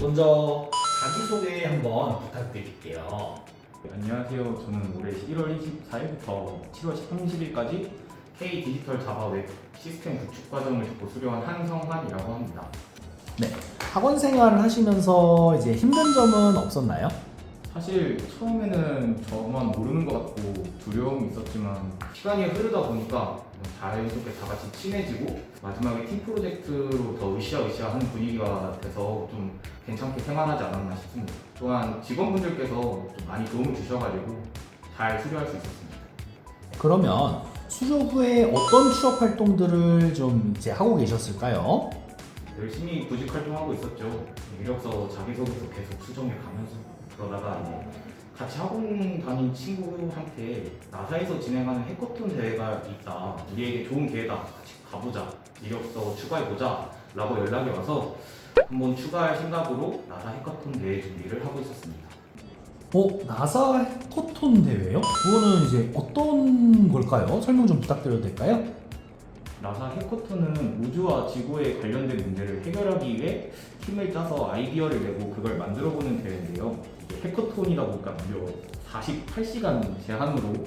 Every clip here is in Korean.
먼저 자기소개 한번 부탁드릴게요. 네, 안녕하세요. 저는 올해 1월 24일부터 7월 30일까지 K 디지털 자바 웹 시스템 구축 과정을 듣고 수료한 한성환이라고 합니다. 학원 생활을 하시면서 이제 힘든 점은 없었나요? 사실 처음에는 저만 모르는 것 같고 두려움이 있었지만 시간이 흐르다 보니까 자연스럽게 다 같이 친해지고 마지막에 팀 프로젝트로 더 으쌰으쌰 하는 분위기가 돼서 좀 괜찮게 생활하지 않았나 싶습니다. 또한 직원분들께서 좀 많이 도움을 주셔가지고 잘 수료할 수 있었습니다. 그러면 수료 후에 어떤 취업 활동들을 좀 이제 하고 계셨을까요? 열심히 구직 활동하고 있었죠. 이력서 자기소개서 계속 수정해 가면서 그러다가 이제 같이 학원 다닌 친구한테 나사에서 진행하는 해커톤 대회가 있다. 우리에게 좋은 기회다. 같이 가보자. 이력서 추가해보자. 라고 연락이 와서 한번 추가할 생각으로 나사 해커톤 대회 준비를 하고 있었습니다. 어, 나사 해커톤 대회요? 그거는 이제 어떤 걸까요? 설명 좀 부탁드려도 될까요? 나사 해커톤은 우주와 지구에 관련된 문제를 해결하기 위해 팀을 짜서 아이디어를 내고 그걸 만들어보는 대회인데요. 해커톤이다 보니까 무려 48시간 제한으로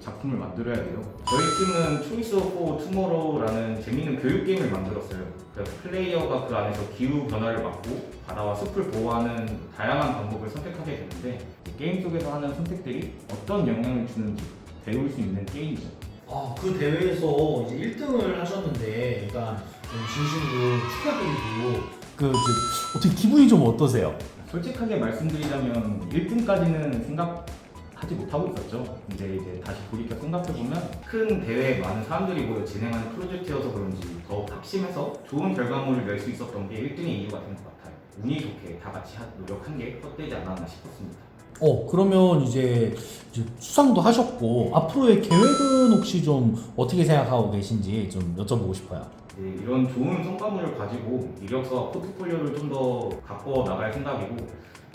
작품을 만들어야 돼요. 저희 팀은 초이스 오브 투모로우라는 재밌는 교육 게임을 만들었어요. 그래서 플레이어가 그 안에서 기후 변화를 막고 바다와 숲을 보호하는 다양한 방법을 선택하게 되는데 게임 속에서 하는 선택들이 어떤 영향을 주는지 배울 수 있는 게임이죠. 아, 그 대회에서 이제 1등을 하셨는데 일단 좀 진심으로 축하드리고 그 이제 어떻게 기분이 좀 어떠세요? 솔직하게 말씀드리자면 1등까지는 생각하지 못하고 있었죠. 근데 이제 다시 돌이켜 생각해보면 큰 대회에 많은 사람들이 모여 진행하는 프로젝트여서 그런지 더욱 확심해서 좋은 결과물을 낼 수 있었던 게 1등의 이유가 된 것 같아요. 운이 좋게 다 같이 하- 노력한 게 헛되지 않았나 싶었습니다. 어, 그러면 이제, 이제 수상도 하셨고 앞으로의 계획은 혹시 좀 어떻게 생각하고 계신지 좀 여쭤보고 싶어요. 네, 이런 좋은 성과물을 가지고 이력서와 포트폴리오를 좀더 바꿔 나갈 생각이고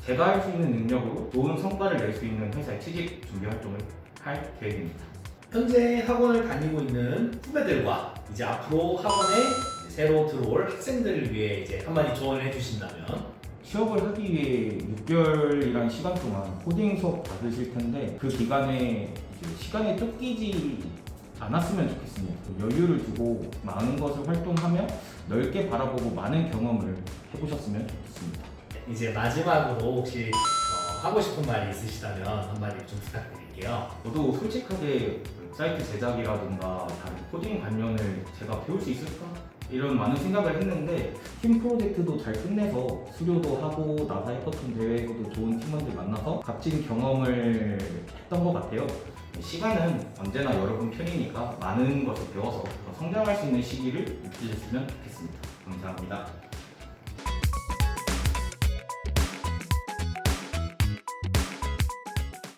제가 할 수 있는 능력으로 좋은 성과를 낼 수 있는 회사에 취직 준비 활동을 할 계획입니다. 현재 학원을 다니고 있는 후배들과 이제 앞으로 학원에 새로 들어올 학생들을 위해 이제 한마디 조언을 해주신다면 취업을 하기 위해 6개월이라는 시간 동안 코딩 수업 받으실 텐데 그 기간에 이제 시간에 쫓기지 않았으면 좋겠습니다. 여유를 두고 많은 것을 활동하며 넓게 바라보고 많은 경험을 해보셨으면 좋겠습니다. 이제 마지막으로 혹시 어, 하고 싶은 말이 있으시다면 한마디 좀 부탁드릴게요. 저도 솔직하게 그 사이트 제작이라든가 다른 코딩 관련을 제가 배울 수 있을까? 이런 많은 생각을 했는데 팀 프로젝트도 잘 끝내서 수료도 하고 나사 해커톤 대회에서도 좋은 팀원들 만나서 값진 경험을 했던 것 같아요. 시간은 언제나 여러분 편이니까 많은 것을 배워서 더 성장할 수 있는 시기를 유지했으면 좋겠습니다. 감사합니다.